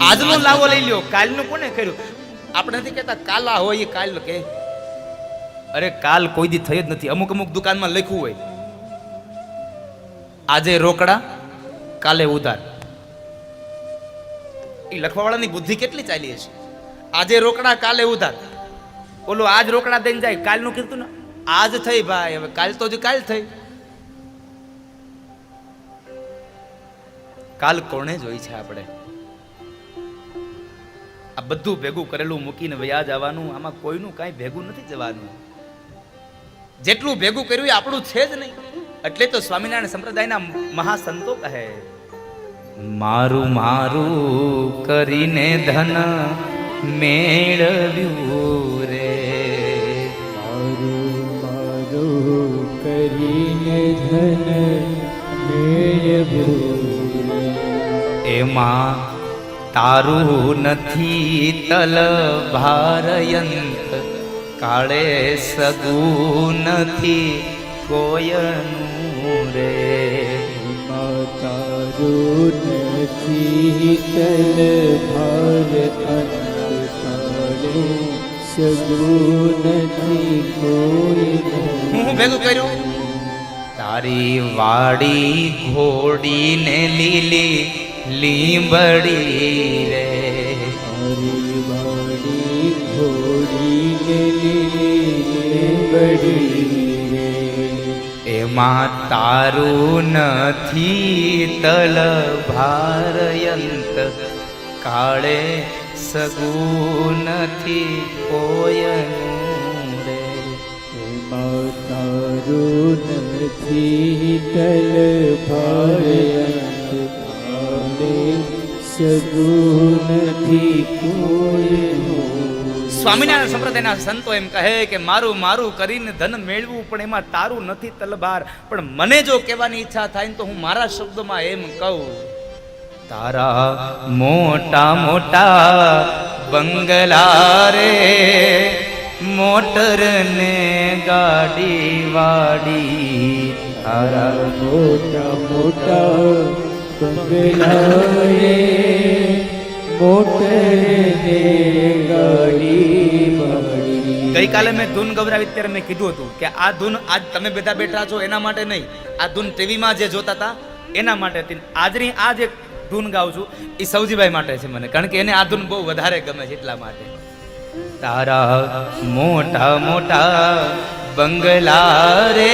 આજનો લાવો લઈ લ્યો, કાલનું કોને કર્યું? આપણે નથી કહેતા, કાલા હોય એ કાલ કે, અરે, કાલ કોઈ દી થઈ જ નથી. અમુક અમુક દુકાનમાં લખ્યું હોય, આજે રોકડા, કાલે ઉધાર. એ લખવાવાળાની બુદ્ધિ કેટલી ચાલી હશે? આજે રોકડા, કાલે ઉધાર. બોલો આજ રોકડા દઈને જાય, કાલનું કીધું ને? આજ થઈ ભાઈ, હવે કાલ તો હજુ કાલ થઈ. કાલ કોણે જોઈ છે આપણે? આ બધું ભેગું કરેલું મૂકીને વ્યાજ આવવાનું આમાં કોઈનું કાંઈ ભેગું નથી જવાનું. જેટલું ભેગું કર્યું એ આપણું છે જ નહીં. એટલે તો સ્વામિનારાયણ સંપ્રદાયના મહાસંતો કહે મારું મારું કરીને ધન મેળવ્યું રે. મારું મારું કરીને ધન મેળવ્યું એમાં તારું નથી તલ ભારયંત કાળે સગું નથી કોયનું રે. તારું નથી તલ ભારયંત અંતકાળે સગું નથી કોઈ હું ભેગું કર્યું? તારી વાડી ઘોડીને લીલી લીંબડી રે. મારી વાડી ઘોડીને રે એમાં તારું નથી તલ ભારયંત. કાળે સગું નથી કોયનું રે. એમાં તારું નથી તલ ભારયંત. સ્વામિનારાયણ સંપ્રદાયના સંતો એમ કહે કે મારું મારું કરીને ધન મેળવું, પણ એમાં તારું નથી તલબાર પણ મને જો કહેવાની ઈચ્છા થાય તો હું મારા શબ્દોમાં એમ કહું. તારા મોટા મોટા બંગલા રે મોટર ને ગાડી વાડી. તારા મોટા મોટા બંગલાએ મોટે ગઈકાલે મેં ધૂન ગવરાવી ત્યારે મેં કીધું હતું કે આ ધૂન આજ તમે બધા બેઠા છો એના માટે નહીં. આ ધૂન ટીવીમાં જે જોતા હતા, એના માટે હતી. આજની આ જે ધૂન ગાઉં છું એ સૌજીભાઈ માટે છે મને, કારણ કે એને આ ધૂન બહુ વધારે ગમે છે એટલા માટે. તારા મોટા મોટા બંગલા રે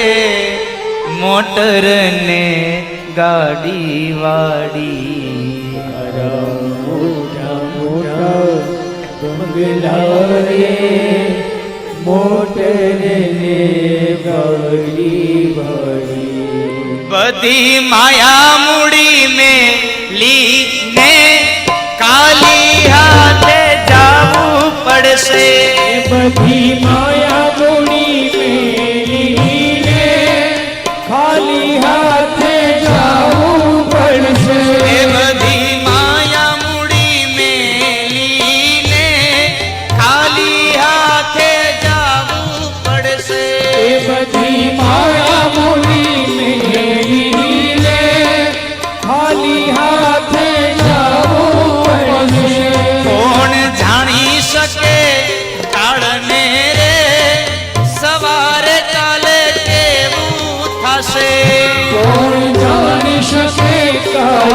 મોટર ને ગાડી વાડી મોટા મોટા બંગલાએ મોટરને ગાડી માડી બધી માયા મૂડી મેં લીને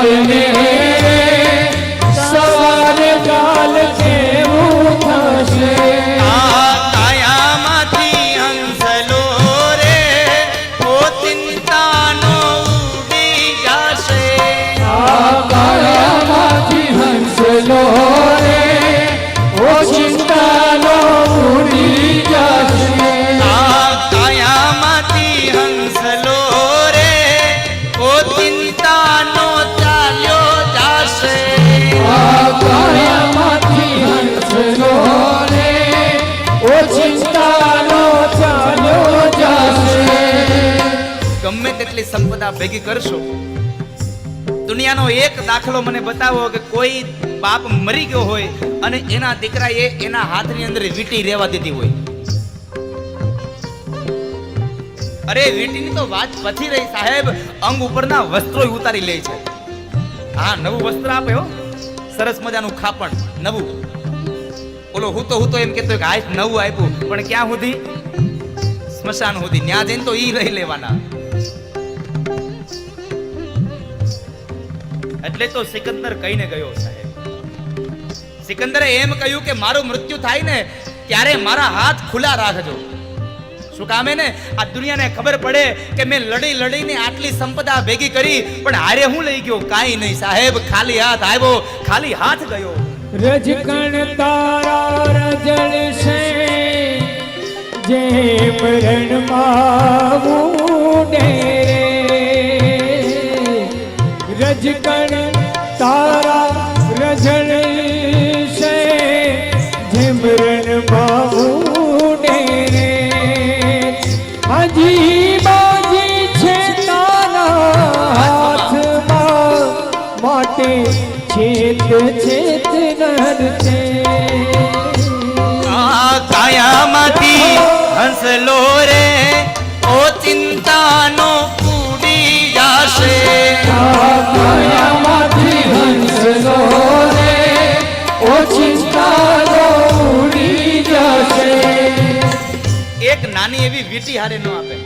કાલને સંપદા ભેગી કરશો? દુનિયાનો એક દાખલો મને બતાવો કે કોઈ બાપ મરી ગયો હોય અને એના દીકરાએ એના હાથની અંદર વીટી રહેવા દીધી હોય. અરે, વીટીની તો વાત પછી રહી સાહેબ. અંગ ઉપરના વસ્ત્રો ઉતારી લે છે. હા, નવું વસ્ત્ર આપે સરસ મજાનું ખાપણ, નવું. ઓલો હું તો હું તો એમ કેતો કે નવું આપ્યું. પણ ક્યાં સુધી? સ્મશાન સુધી. ત્યાં જઈને તો ઈ લઈ લેવાના. એટલે તો સિકંદર કહીને ગયો, સાહેબ. સિકંદરે એમ કહ્યું કે મારું મૃત્યુ થાય ને, ત્યારે મારા હાથ ખુલ્લા રાખજો. શું કામે ને આ દુનિયાને ખબર પડે કે મેં લડી લડીને આટલી સંપદા ભેગી કરી, પણ હારે હું લઈ ગયો? કાંઈ નહીં, સાહેબ. ખાલી હાથ આવ્યો, ખાલી હાથ ગયો. રજકણ તારા રજળશે જેમ રણમાં હંસલો રે ઓ ચિંતાનો ઉડી જાશે. કાયામાંથી હંસલો રે ઓ ચિંતાનો ઉડી જશે. એક નાની એવી વીટી હારે ન આપે.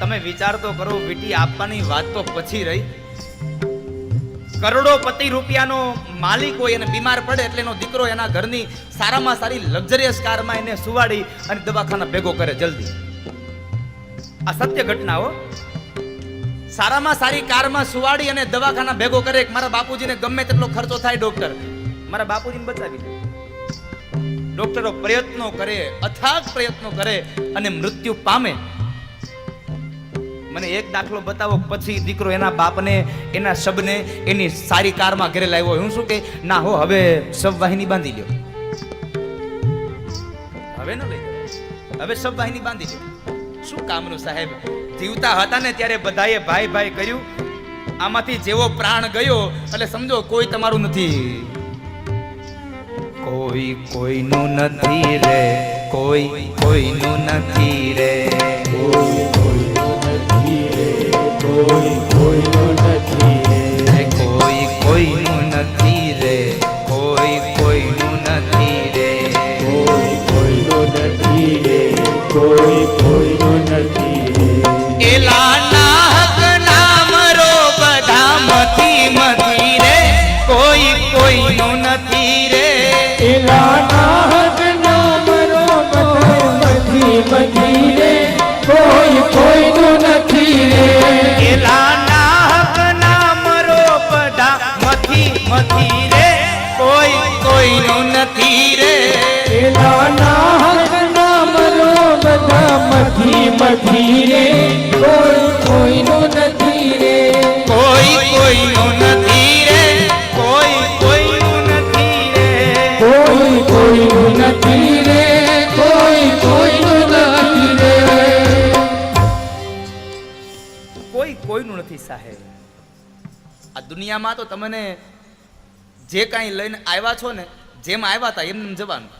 તમે વિચાર તો કરો વીટી આપવાની વાત તો પછી રહી. કરોડોપતિ રૂપિયાનો માલિક હોય અને બીમાર પડે એટલે એનો દીકરો એના ઘરની સારામાં સારી લક્ઝરિયસ કારમાં એને સુવાડી અને દવાખાના ભેગો કરે જલ્દી. આ સત્ય ઘટનાઓ સારામાં સારી કારમાં સુવાડી અને દવાખાના ભેગો કરે મારા બાપુજીને ગમે તેટલો ખર્ચો થાય ડોક્ટર. મારા બાપુજીને બચાવી દે. ડોક્ટરો પ્રયત્નો કરે, અથાગ પ્રયત્નો કરે અને મૃત્યુ પામે. મને એક દાખલો બતાવો, પછી દીકરો એના બાપને, એના શબને એની સારી કારમાં ઘરે લાવ્યો હું શું કે, ના હો, હવે શબ વાહિની બાંધી લ્યો. હવે ન લઈ હવે શબ વાહિની બાંધી લ્યો. શું કામનું સાહેબ? જીવતા હતા ને ત્યારે બધાએ ભાઈ ભાઈ કર્યું. આમાંથી જેવો પ્રાણ ગયો, એટલે સમજો, કોઈ તમારું નથી. કોઈ કોઈનું નથી રે, કોઈ કોઈનું નથી રે. કોઈ કોઈનું નથી કોઈ કોઈનું નથી સાહેબ. આ દુનિયામાં તો તમને જે કાંઈ લઈને આવ્યા છો ને જેમ આવ્યા હતા એમ જવાનું.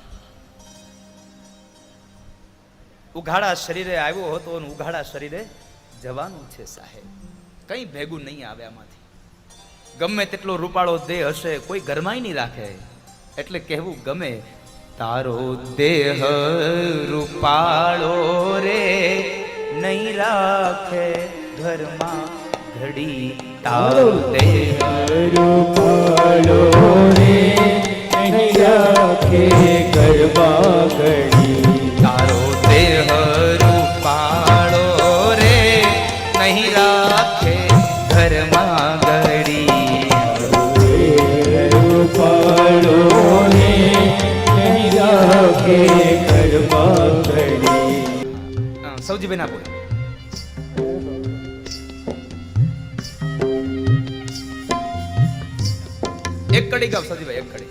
ઉઘાડા શરીરે આવ્યો હતો અને ઉઘાડા શરીરે જવાનું છે સાહેબ. કંઈ ભેગું નહીં આવે આમાંથી. ગમે તેટલો રૂપાળો દેહ હશે કોઈ ગરમાઈ નહીં રાખે. એટલે કહેવું ગમે તારો દેહ રૂપાળો રે નહીં રાખે. ઘરમાં ઘડી તાવતે રૂપાળો રે નહીં રાખે ગરબા ઘડી તારો દેહ રૂપાળો રે નહીં રાખે ઘરમાં ઘડી રૂપાળો રે નહીં રાખે ગરબા ઘડી હા, સૌજીભાઈ કડી ગાવ સૌજીભાઈ એક કડી.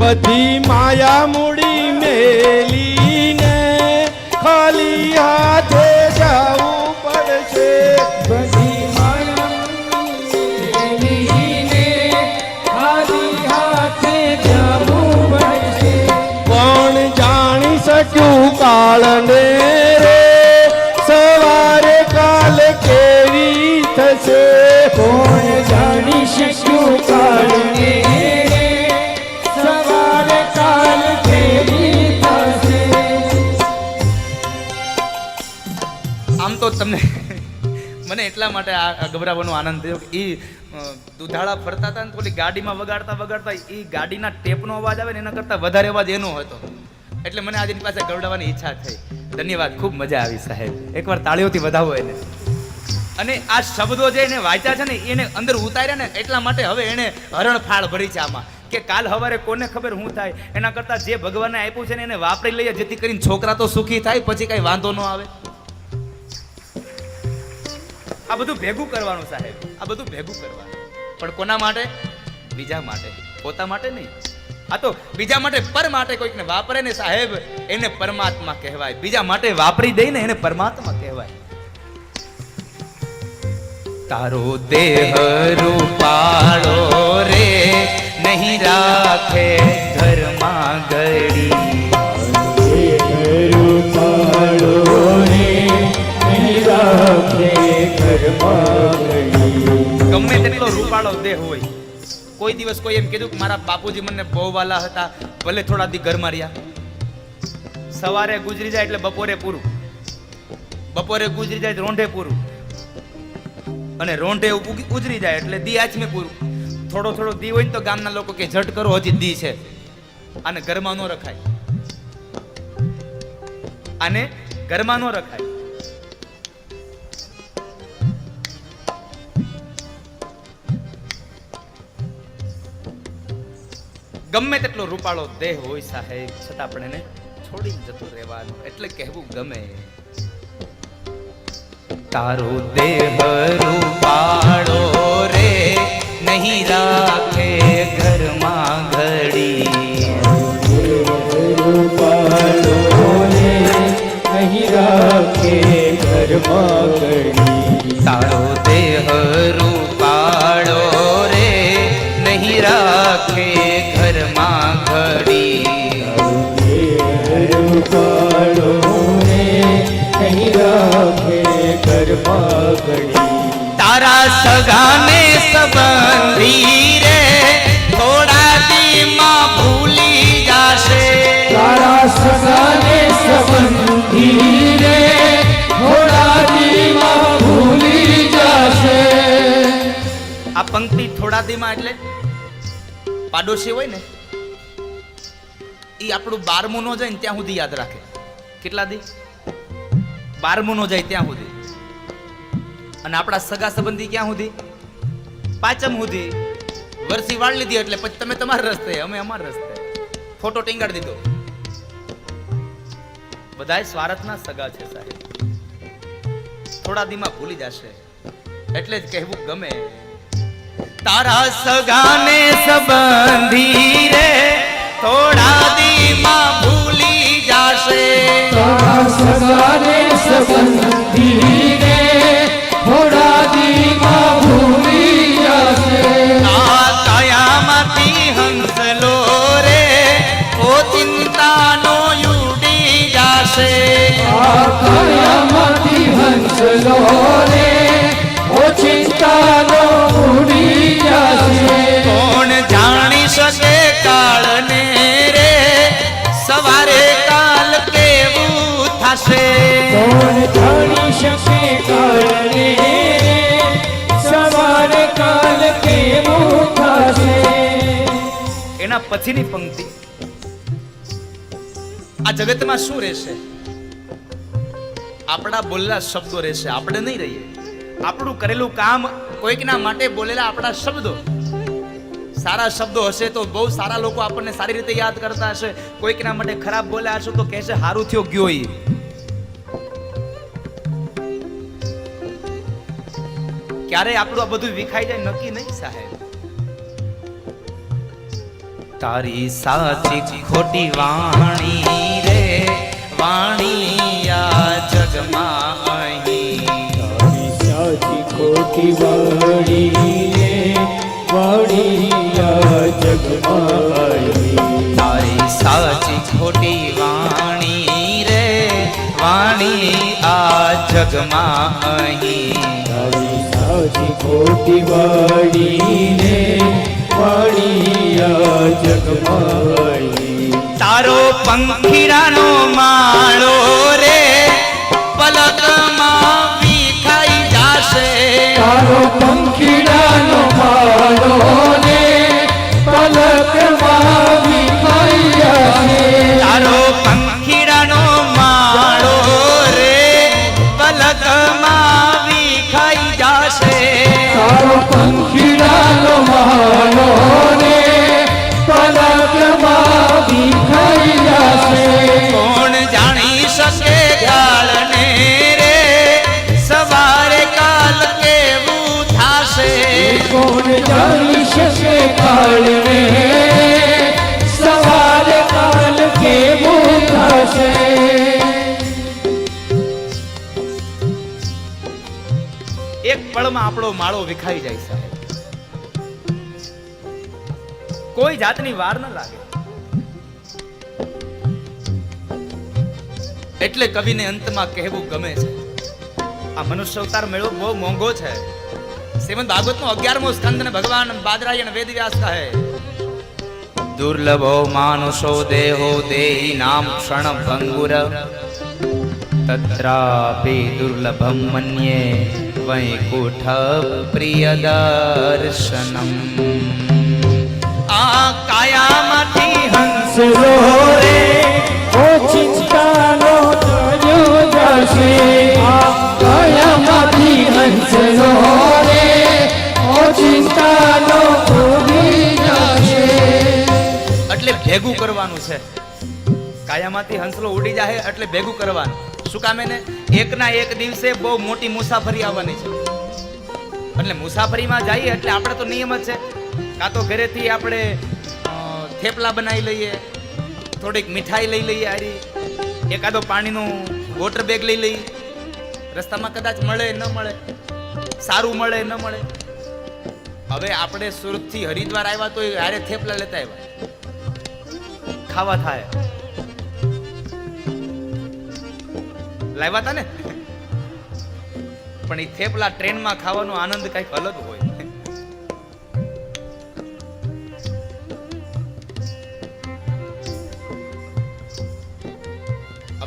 બધી માયા મૂડી મેલીને ખાલી હાથે જવું પડશે. બધી કોણ જાણી શક્યું કાળને? એટલા માટે આ ગભરાવાનો આનંદ થયો કે એ દુધાળા ફરતા હતા ને તો ગાડીમાં વગાડતા વગાડતા એ ગાડીના ટેપનો અવાજ આવે ને એના કરતાં વધારે અવાજ એનો હતો. એટલે મને આજે પાસે ગવડાવવાની ઈચ્છા થઈ. ધન્યવાદ, ખૂબ મજા આવી સાહેબ. એકવાર તાળીઓથી વધાવો એને. અને આ શબ્દો જે એને વાંચ્યા છે ને એને અંદર ઉતાર્યા ને, એટલા માટે હવે એને હરણ ફાળ ભરી છે આમાં. કે કાલ હવારે કોને ખબર શું થાય? એના કરતાં જે ભગવાને આપ્યું છે ને, એને વાપરી લઈએ જેથી કરીને છોકરા તો સુખી થાય, પછી કાંઈ વાંધો ન આવે. આ બધું ભેગું કરવાનું સાહેબ. આ બધું ભેગું કરવાનું. પણ કોના માટે? બીજા માટે. પોતા માટે નહીં. આ તો બીજા માટે પર માટે કોઈકને વાપરે ને સાહેબ, એને પરમાત્મા કહેવાય. બીજા માટે વાપરી દઈ ને એને પરમાત્મા કહેવાય. તારો દેહ રૂપાળો રે નહીં રાખે ઘરમાં ગળી કોઈ દિવસ કોઈ એમ કીધું કે મારા બાપુજી મને બહુ વાલા હતા, ભલે થોડા દી ઘરમાં રહ્યા. સવારે ગુજરી જાય એટલે બપોરે પૂરું. બપોરે ગુજરી જાય રોંઢે પૂરું. અને રોંઢે ઉજરી જાય એટલે દી આચમે પૂરું. થોડો થોડો દી હોય ને તો ગામના લોકો કે ઝટ કરો, હજી દી છે. અને ઘરમાં ન રખાય. અને ઘરમાં ન રખાય. ગમે તેટલો રૂપાળો દેહ હોય સાહેબ છતાં પણ એને છોડી જતું રહેવાનું. એટલે કહેવું ગમે. તારો દેહ રૂપાળો રે નહીં રાખે ઘરમાં ઘડી. રૂપાળો રે નહીં રાખે ઘરમાં ઘડી. તારો ઘડી તારા સગાને સંબંધી રે થોડા દીમાં ભૂલી જાશે. તારા સગાને સંબંધી રે થોડા દીમાં ભૂલી જાશે. આ પંક્તિ થોડા દીમાં એટલે પાડોશી હોય ને એ આપણું બારમું નો જાય ને ત્યાં સુધી યાદ રાખે. કેટલા દી? બારમું નો જાય ત્યાં સુધી. અને આપણા સગા સંબંધી ક્યાં સુધી? પાંચમ સુધી. વરસી વાળ લીધી એટલે પછી તમે તમારા રસ્તે, અમે અમારા રસ્તે. ફોટો ટીંગાડી દીધો. બધાય સ્વાર્થના સગા છે સાહેબ. થોડા દીમાં ભૂલી જશે. એટલે જ કહેવું ગમે. તારા સગાને સંબંધી રે, થોડા દીમાં ભૂલી જાશે. તારા સગાને સંબંધી પછીની પંક્તિ. આ જગતમાં શું રહેશે? આપણા બોલેલા શબ્દો રહેશે. આપણે નહીં રહીએ. આપણું કરેલું કામ કોઈકના માટે બોલેલા આપણા શબ્દો. સારા શબ્દો હશે તો બહુ સારા લોકો આપણને સારી રીતે યાદ કરતા હશે. કોઈકના માટે ખરાબ બોલ્યા હશે તો કહેશે, હારું થયો ગયો એ ક્યારે આપણું આ બધું વિખાઈ જાય? નક્કી નહીં, સાહેબ. તારી સાચી ખોટી વાણી રે વાણી આ જગમાં અહીં. તારી સાચી ખોટી વાણી રે વાણી આ જગમાં અહીં તારી સાચી ખોટી વાણી રે વાણી આ જગમાં અહીં. તારી સાચી ખોટી વાળીને જગમાઈ તારો પંખીરાનો માળો રે પલકમાં વિખાઈ જાશે. તારો પંખીરાનો માળો રે પલકમાં વિખાયા છે તારો એક પળમાં આપણો માળો વિખાઈ જાય સાહેબ કોઈ જાતની વાર ન લાગે એટલે કવિને અંતમાં કહેવું ગમે છે આ મનુષ્ય અવતાર મેળવો બહુ મોંઘો છે શ્રીમદ ભાગવત નો અગિયારમો સ્કંદ ને ભગવાન બાદરાયણ વેદ વ્યાસ કહે દુર્લભો માનુષો દેહો દેહી નામ ક્ષણ ભંગુર તત્રાપી દુર્લભમ મન્યે વૈકુંઠ પ્રિય દર્શનમ. આ કાયામાંથી હંસ હંસલો રે. ઓ ચિંતાનો થયો જશે. આ એટલે ભેગું કરવાનું છે. કાયામાંથી હંસલો ઉડી જાય એટલે ભેગું કરવાનું. શું કામે ને એકના એક દિવસે બહુ મોટી મુસાફરી આવવાની છે. એટલે મુસાફરીમાં જઈએ એટલે આપણે તો નિયમ જ છે. કાં તો ઘરેથી આપણે થેપલા બનાવી લઈએ, થોડીક મીઠાઈ લઈ લઈએ આરી એકાદો પાણીનું વોટર બેગ લઈ લઈએ. રસ્તામાં કદાચ મળે, ન મળે, સારું મળે, ન મળે. હવે આપણે સુરતથી હરિદ્વાર આવ્યા તો હારે થેપલા લેતા આવ્યા. ખાવા થાય. લાવ્યા હતા ને? પણ એ થેપલા ટ્રેનમાં ખાવાનો આનંદ કંઈક અલગ હોય.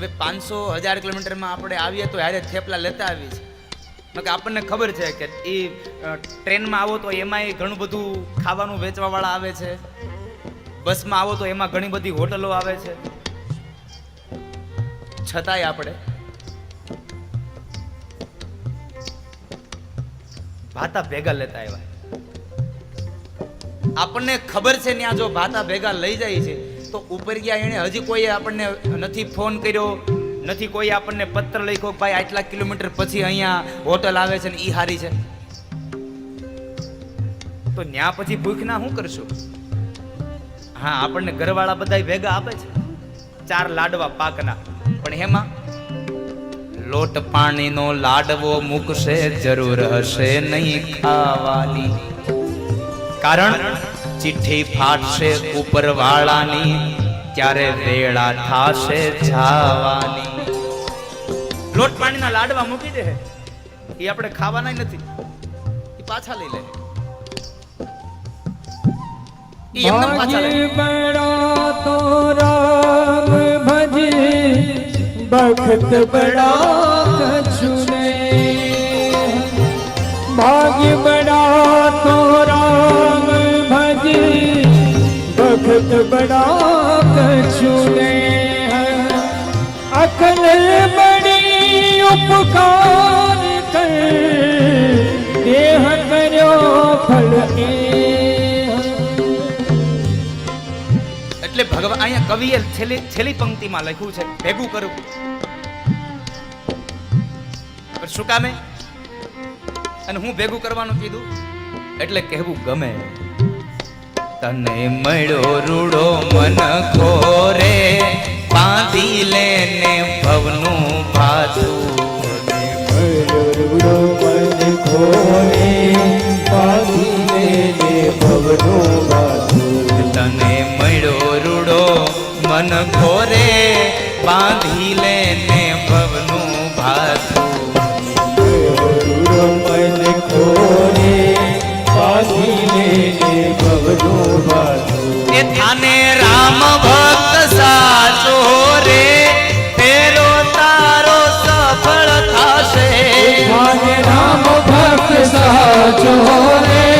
હવે પાંચસો હજાર કિલોમીટરમાં આપણે આવીએ તો હારે થેપલા લેતા આવીએ છીએ. કે આપણને ખબર છે કે એ ટ્રેનમાં આવો તો એમાંય ઘણું બધું ખાવાનું વેચવાવાળા આવે છે. બસમાં આવો તો એમાં ઘણી બધી હોટલો આવે છે. છતાંય આપણે ભાતા ભેગા લેતા આવ્યા. આપણને ખબર છે ત્યાં જો ભાતા ભેગા લઈ જાય છે તો ઉપર ગયા એને હજી કોઈ આપણને નથી ફોન કર્યો, નથી કોઈ આપણને પત્ર લખ્યો ભાઈ આટલા કિલોમીટર પછી અહીંયા હોટલ આવે છે ને ઈ હારી છે. તો ન્યા પછી ભૂખ ના શું કરશું? હા, આપણને ઘરવાળા બધા ભેગા આપે છે. ચાર લાડવા પાકના. પણ હેમાં? લોટ પાણીનો લાડવો મૂકશે, જરૂર હશે નહીં ખાવાની. કારણ? ચિઠ્ઠી ફાટશે ઉપરવાળાની ત્યારે વેળા થાશે જાવાની. લોટ પાણીના લાડવા મૂકી દે એ આપણે ખાવાના નથી. એ પાછા લઈ લે. ભાગ્ય અહીંયા કવિએ છેલ્લી છેલ્લી પંક્તિમાં લખ્યું છે, ભેગું કરવું શું કામે? અને હું ભેગું કરવાનું કીધું? એટલે કહેવું ગમે. તને મળ્યો રૂડો મન ખોરે, બાંધી લેને ભવનું ભાથું રૂડો મન ખોરે પાધીને ને ભવનો બાંધી લે ને ભવનું ભાતું ખોને એ થાને રામ ભક્ત સાચો રે તેરો તારો સફળ થાશે. રામ ભક્ત સાચો રે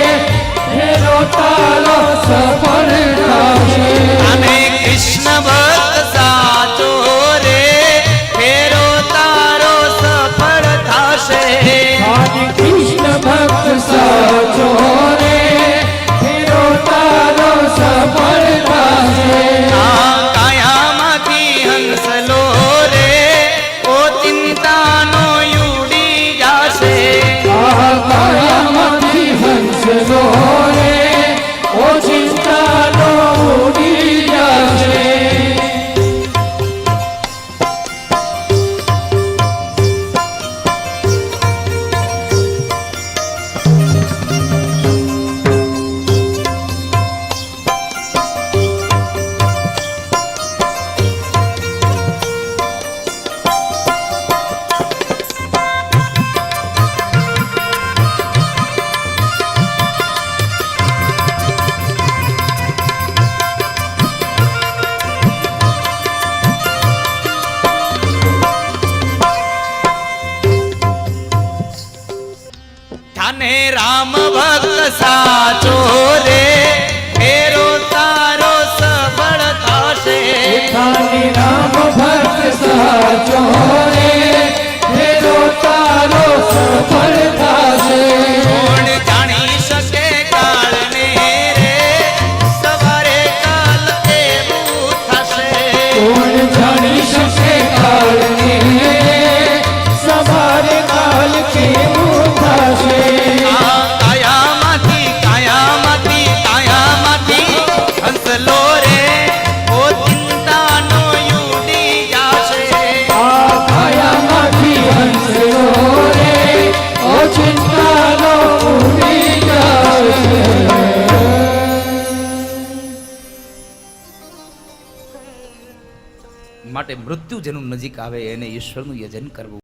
નજીક આવે એને ઈશ્વરનું યજન કરવું.